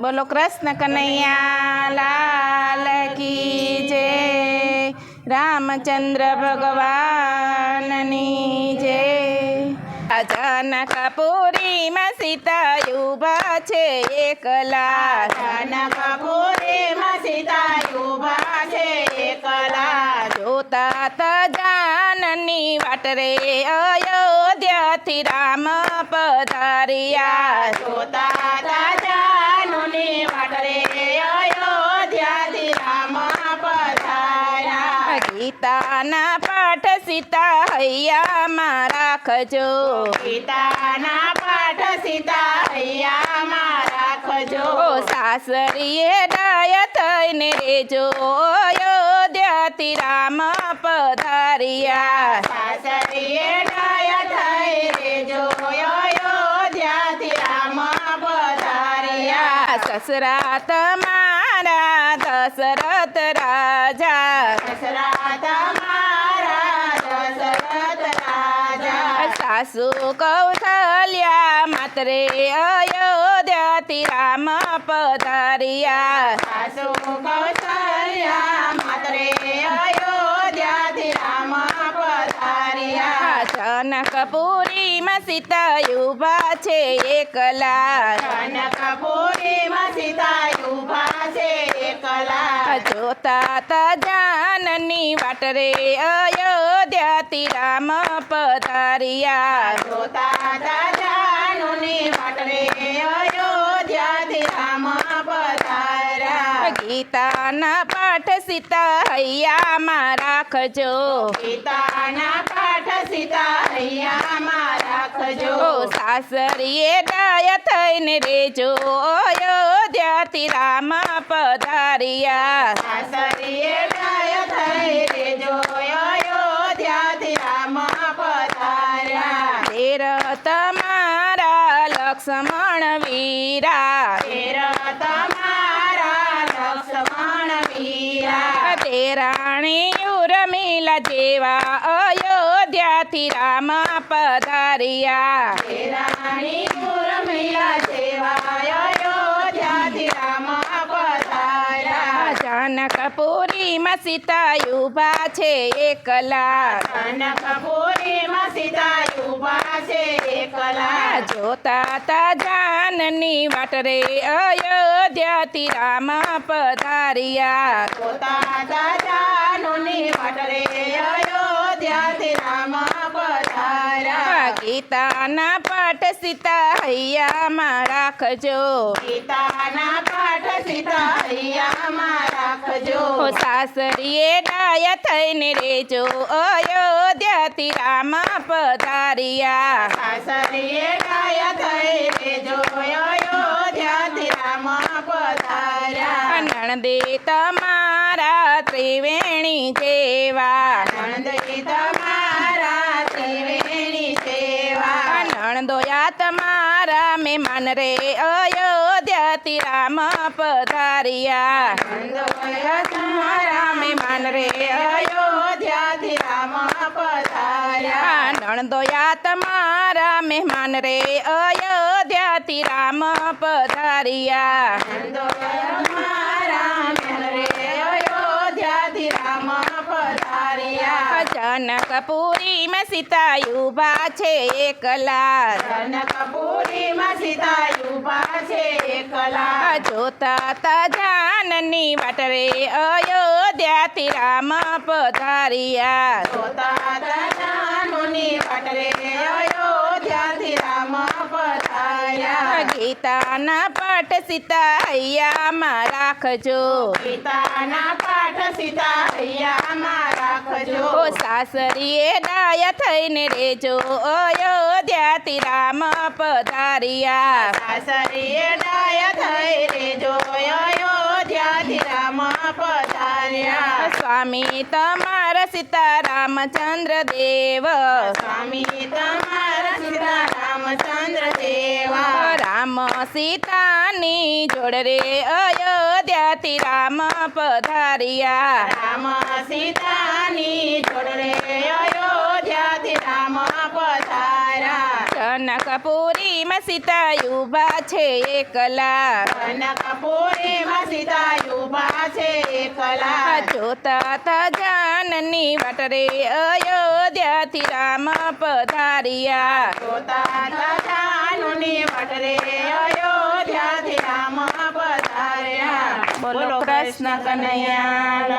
બોલો કૃષ્ણ કનૈયા, લાલ કી જય. રામચંદ્ર ભગવાનની જય. જનકપુરીમાં સીતા ઊભા છે એકલા. જનકપુરીમાં સીતા ઊભા છે એકલા. જોતા તજાનની વાટ રે અયોધ્યાથી રામ પધાર્યા. જોતા તાજાનુની ગીતાના પાઠ સીતા હૈયામાં રાખજો ગીતાના પાઠ સીતા હૈયામાં રાખજો સાસરીએ ડાય થઈને રેજો અયોધ્યાથી રામ પધાર્યા. સાસરીએ ડાય થઈ રેજો અયોધ્યાથી રામ પધાર્યા. સસરા દશરથ મારા દશરથ રાજા. સાસુ કૌશલ્યા માત્રે અયોધ્યાથી રામ પધાર્યા. સાસુ કૌશલ્યા માત્રે અયોધ્યાથી રામ પધાર્યા. જનકપુરીમાં સીતા યુભા છે એકલા. કનકપુરીમાં સીતા ઊભા છે એકલા જાનની વાટ રે અયોધ્યાથી રામ પધાર્યા. જાનની તાજાનુની વાટરે અયોધ્યાથી રામ પધાર્યા. ગીતાના પાઠ સીતા હૈયામાં રાખજો. ગીતાના પાઠ સીતા હૈયામાં રાખજો. સાસરીએ ડાય થઈને રેજો. અયોધ્યાથી રામ પધાર્યા. સાસરીએ ડાય થઈ રેજો અયોધ્યાથી રામ પધાર્યા. ધીર તમારા લક્ષ્મણ વીરા. ધીર તમારા લક્ષ્મણ વીરા. તેરાણી ઉર્મિલા જેવા અયોધ્યાથી રામ પધાર્યા. રાણી ઉર્મિલા સેવા અયોધ્યાથી રામ પધાર્યા જનકપુરીમાં સીતા ઊભા છે એકલા. કનકપુરીમાં સીતા ઊભા છે એકલા. જોતા તાજાનની વાટ રે અયોધ્યાથી રામ પધાર્યા. જોતા દાદાનુની વાટરે અયોધ્યાથી રામ પધાર્યા. ગીતાના પાઠ સીતા હૈયામાં રાખજો ગીતાના પાઠ સીતા ઓ સાસરીએ ડાય થઈને રેજો અયોધ્યાથી રામ પધાર્યા. સાસરીએ ડાય થઈ રેજો અયોધ્યાથી રામ પધાર્યા. નણદે તમારા ત્રિવેણી જેવા નંદજી તમારા ત્રિવેણી સેવા. નણદોયા તમારા મહેમાન રે અયોધ્યાથી રામ પધાર્યા. તમારા મહેમાન રે અયોધ્યાથી રામ પધાર્યા. નણદોયા તમારા મહેમાન રે અયોધ્યાથી રામ પધાર્યા નંદોયા તમારા મહેમાન રે અયોધ્યાથી રામ પધાર્યા જનકપુરીમાં સીતા ઊભા છે એકલા જનકપુરીમાં સીતા ઊભા છે એકલા જોતા તજાનની વાટ રે અયોધ્યાથી રામ પધાર્યા. જોતા દાદાનુની વાટરે અયોધ્યાથી રામ પધાર્યા. ગીતાના પાઠ સીતા હૈયામાં રાખજો. પિતાના પાઠ સીતા હૈયામાં રાખજો સાસરીએ ડાય થઈને રેજો અયોધ્યાથી રામ પધાર્યા. સાસરીએ ડાય થઈ રેજો અયોધ્યાથી રામ પધાર્યા. સ્વામી તમારા સીતા રામચંદ્ર દેવ સ્વામી તમારા સીતા સીતાની જોડ રે અયોધ્યાથી રામ પધાર્યા. રામ સીતાની જોડરે અયોધ્યાથી રામ પધાર્યા. કનકપુરીમાં સીતા યુભા છે એકલા. કનકપુરીમાં સીતા યુભા છે એકલા. જોતા તા જાનની વટરે અયોધ્યાથી રામ પધાર્યા. જોતા જાનુની વટરે અયોધ્યાથી રામ પધાર્યા બોલો કૃષ્ણ કનૈયા